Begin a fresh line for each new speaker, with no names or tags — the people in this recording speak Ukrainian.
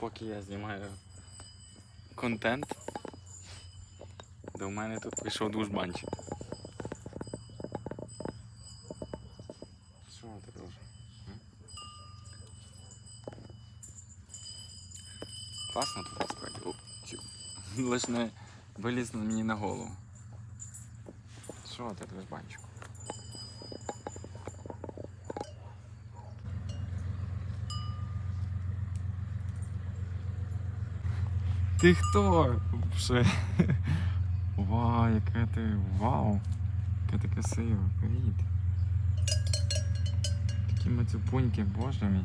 поки я знімаю контент, до мене тут прийшов дружбанчик. Що ти, друже? Класно тут насправді. Лиш не вилізно мені на голову. Що ти, дружбанчику? Ти хто? Вау, яке ти. Вау! Яке ти красиве. Привіт. Такі мацюпуньки, боже мій.